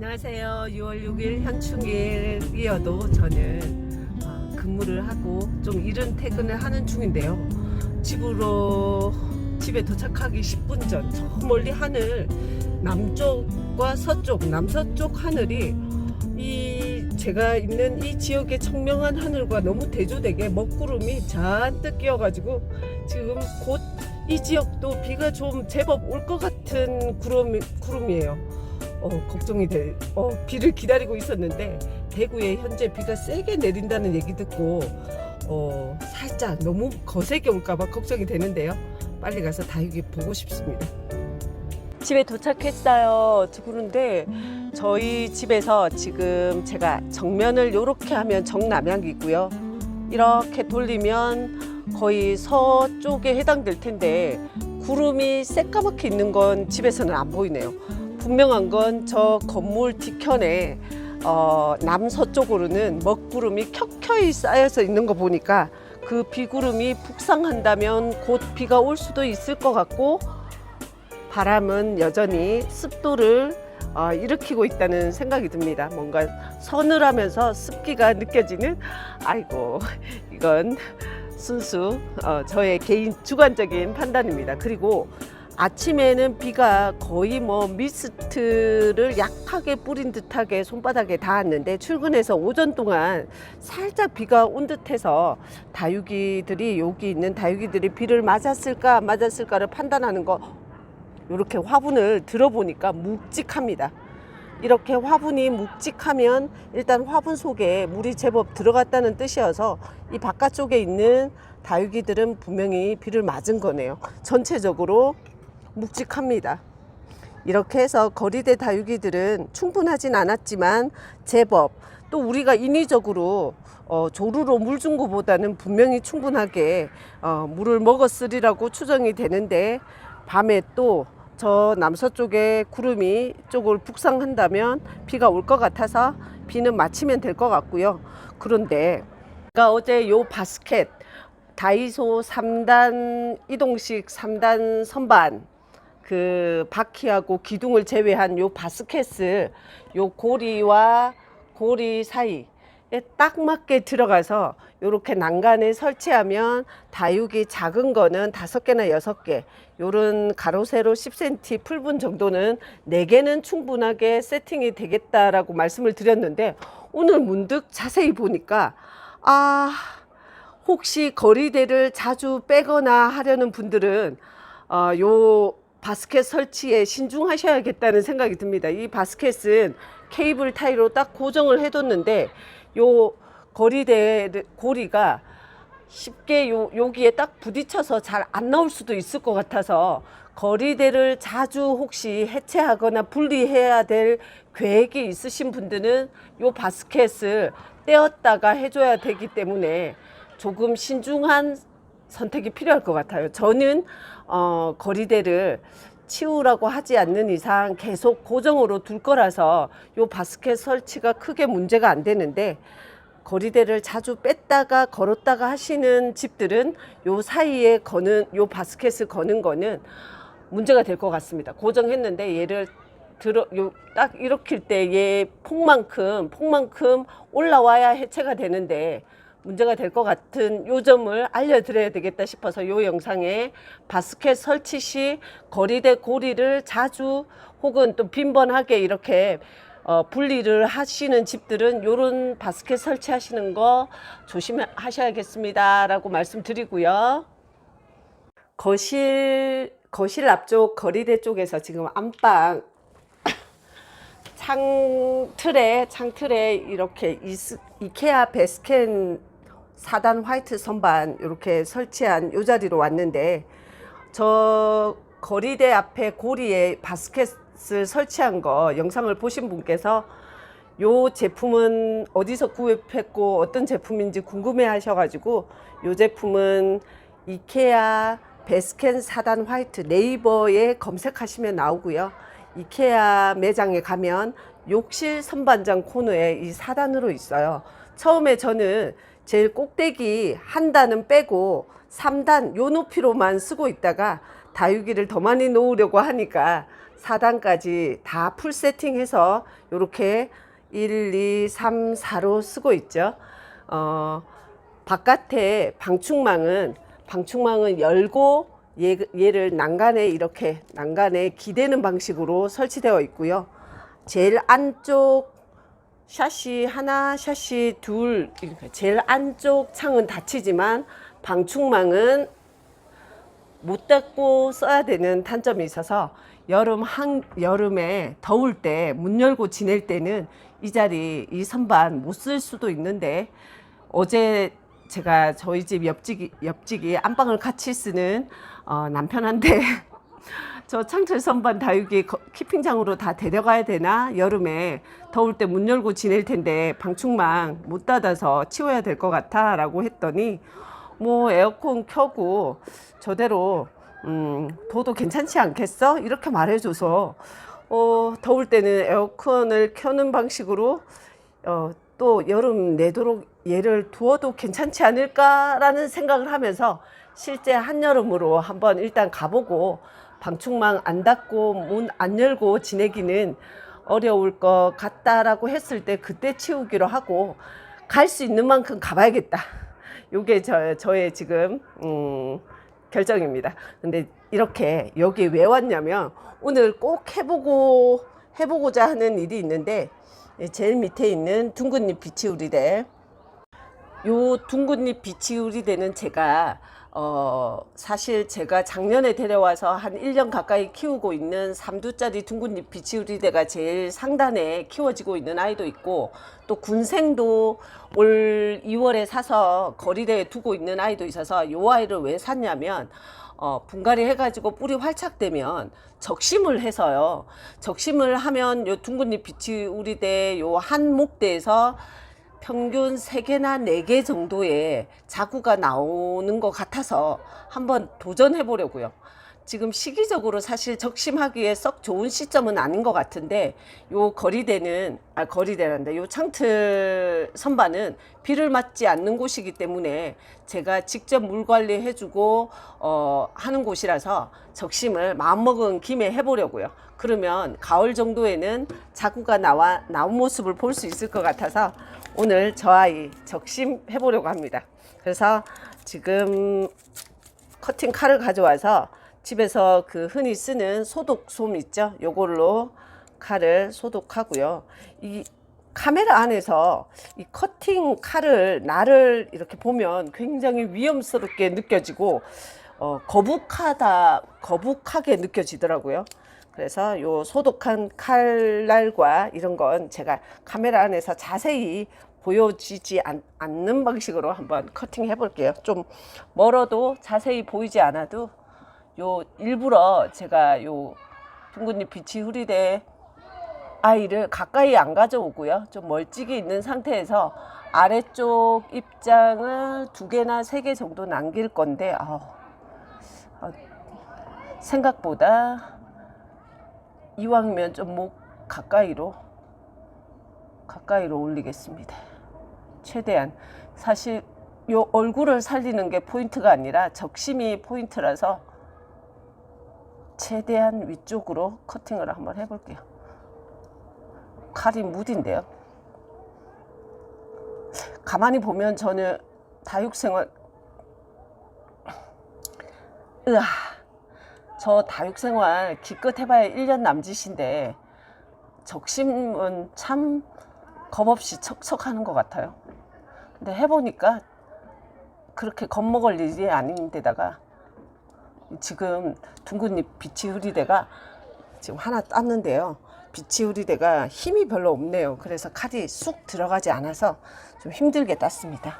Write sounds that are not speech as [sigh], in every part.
안녕하세요. 6월 6일 현충일이어도 저는 어, 근무를 하고 좀 이른 퇴근을 하는 중인데요. 집으로 집에 도착하기 10분 전 저 멀리 하늘 남쪽과 서쪽 남서쪽 하늘이 이 제가 있는 이 지역의 청명한 하늘과 너무 대조되게 먹구름이 잔뜩 끼어가지고 지금 곧 이 지역도 비가 좀 제법 올 것 같은 구름, 구름이에요. 어, 걱정이 돼. 어, 비를 기다리고 있었는데 대구에 현재 비가 세게 내린다는 얘기 듣고 어, 살짝 너무 거세게 올까봐 걱정이 되는데요. 빨리 가서 다육이 보고 싶습니다. 집에 도착했어요. 그런데 저희 집에서 지금 제가 정면을 이렇게 하면 정남향이고요. 이렇게 돌리면 거의 서쪽에 해당될 텐데 구름이 새까맣게 있는 건 집에서는 안 보이네요. 분명한 건 저 건물 뒤편에 어, 남서쪽으로는 먹구름이 켜켜이 쌓여서 있는 거 보니까 그 비구름이 북상한다면 곧 비가 올 수도 있을 것 같고 바람은 여전히 습도를 어, 일으키고 있다는 생각이 듭니다. 뭔가 서늘하면서 습기가 느껴지는 아이고 이건 순수 어, 저의 개인 주관적인 판단입니다. 그리고 아침에는 비가 거의 뭐 미스트를 약하게 뿌린 듯하게 손바닥에 닿았는데 출근해서 오전 동안 살짝 비가 온 듯해서 다육이들이 여기 있는 다육이들이 비를 맞았을까 안 맞았을까를 판단하는 거 이렇게 화분을 들어보니까 묵직합니다. 이렇게 화분이 묵직하면 일단 화분 속에 물이 제법 들어갔다는 뜻이어서 이 바깥쪽에 있는 다육이들은 분명히 비를 맞은 거네요. 전체적으로 묵직합니다. 이렇게 해서 거리대 다육이들은 충분하진 않았지만 제법 또 우리가 인위적으로 어, 조루로 물 준 것보다는 분명히 충분하게 어, 물을 먹었으리라고 추정이 되는데 밤에 또 저 남서쪽에 구름이 쪽을 북상한다면 비가 올 것 같아서 비는 맞추면 될 것 같고요. 그런데 제가 어제 요 바스켓 다이소 3단 이동식 3단 선반 그 바퀴하고 기둥을 제외한 요 바스켓을 요 고리와 고리 사이에 딱 맞게 들어가서 요렇게 난간에 설치하면 다육이 작은 거는 다섯 개나 여섯 개 요런 가로 세로 10cm 풀분 정도는 네 개는 충분하게 세팅이 되겠다라고 말씀을 드렸는데 오늘 문득 자세히 보니까 아 혹시 거리대를 자주 빼거나 하려는 분들은 어, 요 바스켓 설치에 신중하셔야겠다는 생각이 듭니다. 이 바스켓은 케이블 타이로 딱 고정을 해뒀는데 요 거리대 고리가 쉽게 요, 여기에 딱 부딪혀서 잘 안 나올 수도 있을 것 같아서 거리대를 자주 혹시 해체하거나 분리해야 될 계획이 있으신 분들은 요 바스켓을 떼었다가 해줘야 되기 때문에 조금 신중한 선택이 필요할 것 같아요. 저는 어, 거리대를 치우라고 하지 않는 이상 계속 고정으로 둘 거라서 요 바스켓 설치가 크게 문제가 안 되는데 거리대를 자주 뺐다가 걸었다가 하시는 집들은 요 사이에 거는 요 바스켓을 거는 거는 문제가 될 것 같습니다. 고정했는데 얘를 들어 요 딱 일으킬 때 얘 폭만큼 폭만큼 올라와야 해체가 되는데 문제가 될 것 같은 요 점을 알려드려야 되겠다 싶어서 요 영상에 바스켓 설치 시 거리 대 고리를 자주 혹은 또 빈번하게 이렇게 어, 분리를 하시는 집들은 요런 바스켓 설치하시는 거 조심하셔야겠습니다. 라고 말씀드리고요. 거실, 거실 앞쪽 거리대 쪽에서 지금 안방 창틀에, 창틀에 이렇게 이스, 이케아 베스켄 4단 화이트 선반 이렇게 설치한 요 자리로 왔는데 저 거리대 앞에 고리에 바스켓을 설치한 거 영상을 보신 분께서 요 제품은 어디서 구입했고 어떤 제품인지 궁금해 하셔가지고 요 제품은 이케아 베스켄 4단 화이트 네이버에 검색하시면 나오고요. 이케아 매장에 가면 욕실 선반장 코너에 이 4단으로 있어요. 처음에 저는 제일 꼭대기 한 단은 빼고 3단 요 높이로만 쓰고 있다가 다육이를 더 많이 놓으려고 하니까 4단까지 다 풀 세팅해서 이렇게 1, 2, 3, 4로 쓰고 있죠. 어, 바깥에 방충망은 방충망은 열고 얘, 얘를 난간에 이렇게 난간에 기대는 방식으로 설치되어 있고요. 제일 안쪽 샤시 하나, 샤시 둘, 제일 안쪽 창은 닫히지만 방충망은 못 닫고 써야 되는 단점이 있어서 여름 한 여름에 더울 때 문 열고 지낼 때는 이 자리 이 선반 못 쓸 수도 있는데 어제 제가 저희 집 옆집이 옆집이 안방을 같이 쓰는 어, 남편한테 [laughs] 저 창틀 선반 다육이 거- 키핑장으로 다 데려가야 되나 여름에 더울 때 문 열고 지낼 텐데 방충망 못 닫아서 치워야 될 것 같아 라고 했더니 뭐 에어컨 켜고 저대로 음, 둬도 괜찮지 않겠어? 이렇게 말해줘서 어, 더울 때는 에어컨을 켜는 방식으로 어, 또 여름 내도록 얘를 두어도 괜찮지 않을까라는 생각을 하면서 실제 한여름으로 한번 일단 가보고 방충망 안 닫고 문 안 열고 지내기는 어려울 것 같다라고 했을 때 그때 치우기로 하고 갈 수 있는 만큼 가봐야겠다. 요게 저, 저의 지금 음, 결정입니다. 근데 이렇게 여기 왜 왔냐면 오늘 꼭 해보고 해보고자 하는 일이 있는데 예, 제일 밑에 있는 둥근잎 비치우리대 요 둥근잎 비치우리대는 제가 어 사실 제가 작년에 데려와서 한 1년 가까이 키우고 있는 3두짜리 둥근잎 비치우리대가 제일 상단에 키워지고 있는 아이도 있고 또 군생도 올 2월에 사서 거리대에 두고 있는 아이도 있어서 요 아이를 왜 샀냐면 어, 분갈이 해가지고 뿌리 활착되면 적심을 해서요. 적심을 하면 요 둥근잎 비치우리대 요 한 목대에서 평균 세개나네 개 정도의 자구가 나오는 것 같아서 한번 도전해 보려고요. 지금 시기적으로 사실 적심하기에 썩 좋은 시점은 아닌 것 같은데 요 거리대는 아 거리대란다. 요 창틀 선반은 비를 맞지 않는 곳이기 때문에 제가 직접 물 관리해 주고 어 하는 곳이라서 적심을 마음먹은 김에 해보려고요. 그러면 가을 정도에는 자구가 나와 나온 모습을 볼 수 있을 것 같아서 오늘 저 아이 적심 해보려고 합니다. 그래서 지금 커팅 칼을 가져와서 집에서 그 흔히 쓰는 소독솜 있죠? 요걸로 칼을 소독하고요. 이 카메라 안에서 이 커팅 칼을 나를 이렇게 보면 굉장히 위험스럽게 느껴지고 어, 거북하다 거북하게 느껴지더라고요. 그래서 요 소독한 칼날과 이런 건 제가 카메라 안에서 자세히 보여지지 않, 않는 방식으로 한번 커팅 해 볼게요. 좀 멀어도 자세히 보이지 않아도 요 일부러 제가 요 둥근잎 빛이 흐리대 아이를 가까이 안 가져오고요. 좀 멀찍이 있는 상태에서 아래쪽 입장을 두 개나 세 개 정도 남길 건데 아우, 아, 생각보다 이왕이면 좀 목 가까이로 가까이로 올리겠습니다. 최대한 사실 요 얼굴을 살리는 게 포인트가 아니라 적심이 포인트라서 최대한 위쪽으로 커팅을 한번 해볼게요. 칼이 무딘데요. 가만히 보면 저는 다육생활 으아 저 다육생활 기껏 해봐야 1년 남짓인데 적심은 참 겁없이 척척하는 것 같아요. 근데 해보니까 그렇게 겁먹을 일이 아닌데다가 지금 둥근잎 비치 흐리대가 지금 하나 땄는데요. 비치 흐리대가 힘이 별로 없네요. 그래서 칼이 쑥 들어가지 않아서 좀 힘들게 땄습니다.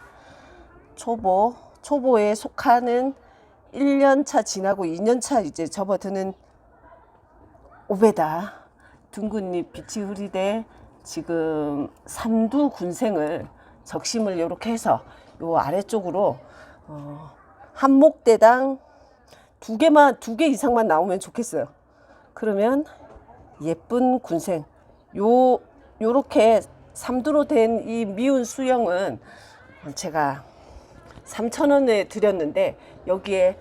초보, 초보에 속하는 1년 차 지나고 2년 차 이제 접어드는 오베다 둥근잎 비치 흐리대 지금 삼두 군생을 적심을 이렇게 해서 요 아래쪽으로 어, 한 목대당 두 개만 두 개 이상만 나오면 좋겠어요. 그러면 예쁜 군생 요 요렇게 삼두로 된 이 미운 수영은 제가 3천 원에 드렸는데 여기에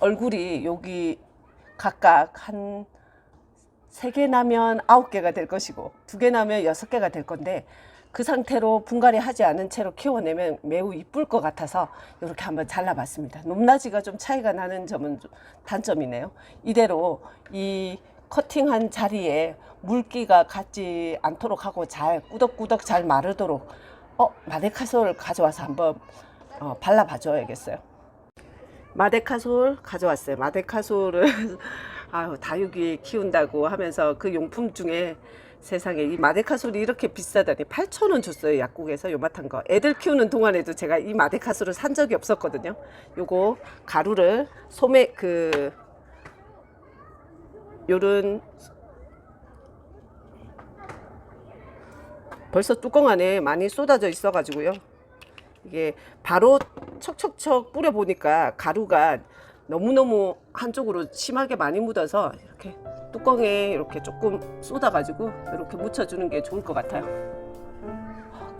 얼굴이 여기 각각 한세개 나면 아홉 개가 될 것이고 두개 나면 여섯 개가 될 건데 그 상태로 분갈이 하지 않은 채로 키워내면 매우 이쁠 것 같아서 이렇게 한번 잘라봤습니다. 높낮이가 좀 차이가 나는 점은 좀 단점이네요. 이대로 이 커팅한 자리에 물기가 가지 않도록 하고 잘 꾸덕꾸덕 잘 마르도록 어 마데카솔 가져와서 한번 어, 발라봐 줘야겠어요. 마데카솔 가져왔어요. 마데카솔을 [laughs] 아유 다육이 키운다고 하면서 그 용품 중에 세상에. 이 마데카 솔이 이렇게 비싸다니 8,000원 줬어요 약국에서 요만한 거. 애들 키우는 동안에도 제가 이 마데카 솔을 산 적이 없었거든요. 요거 가루를 소매 그 요런 벌써 뚜껑 안에 많이 쏟아져 있어 가지고요. 이게 바로 척척척 뿌려 보니까 가루가 너무너무 한쪽으로 심하게 많이 묻어서 이렇게 뚜껑에 이렇게 조금 쏟아 가지고 이렇게 묻혀 주는 게 좋을 것 같아요.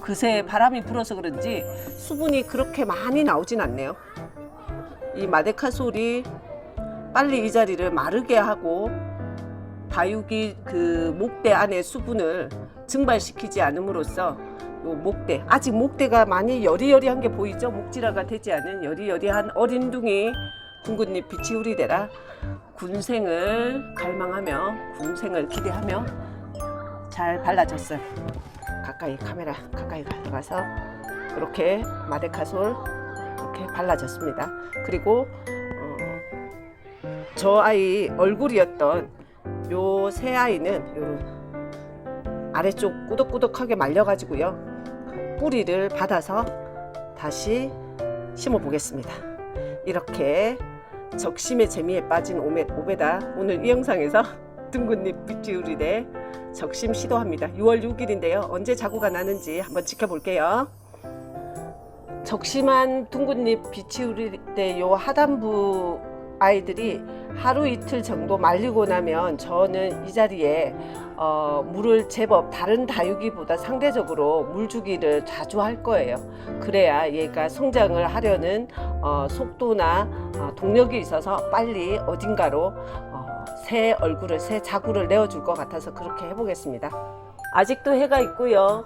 그새 바람이 불어서 그런지 수분이 그렇게 많이 나오진 않네요. 이 마데카솔이 빨리 이 자리를 마르게 하고 다육이 그 목대 안에 수분을 증발시키지 않음으로써 요 목대 아직 목대가 많이 여리여리한 게 보이죠? 목질화가 되지 않은 여리여리한 어린 둥이 둥근잎 비치우리대라 군생을 갈망하며 군생을 기대하며 잘 발라졌어요. 가까이 카메라 가까이 가서 이렇게 마데카솔 이렇게 발라졌습니다. 그리고 어, 저 아이 얼굴이었던 요 새 아이는 요런 아래쪽 꾸덕꾸덕하게 말려가지고요 뿌리를 받아서 다시 심어 보겠습니다. 이렇게 적심의 재미에 빠진 오메, 오베다 오늘 이 영상에서 [laughs] 둥근잎 빗지우리 대 적심 시도합니다. 6월 6일인데요. 언제 자구가 나는지 한번 지켜볼게요. 적심한 둥근잎 비치우리대 요 하단부 아이들이 하루 이틀 정도 말리고 나면 저는 이 자리에 어, 물을 제법 다른 다육이보다 상대적으로 물 주기를 자주 할 거예요. 그래야 얘가 성장을 하려는 어, 속도나 어, 동력이 있어서 빨리 어딘가로 어, 새 얼굴을 새 자구를 내어줄 것 같아서 그렇게 해보겠습니다. 아직도 해가 있고요.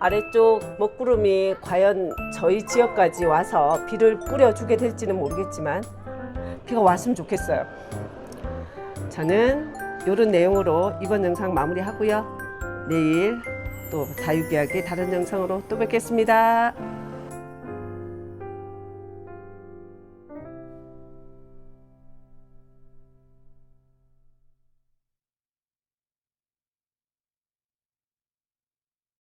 아래쪽 먹구름이 과연 저희 지역까지 와서 비를 뿌려주게 될지는 모르겠지만 비가 왔으면 좋겠어요. 저는 이런 내용으로 이번 영상 마무리하고요. 내일 또 다육이야기 다른 영상으로 또 뵙겠습니다.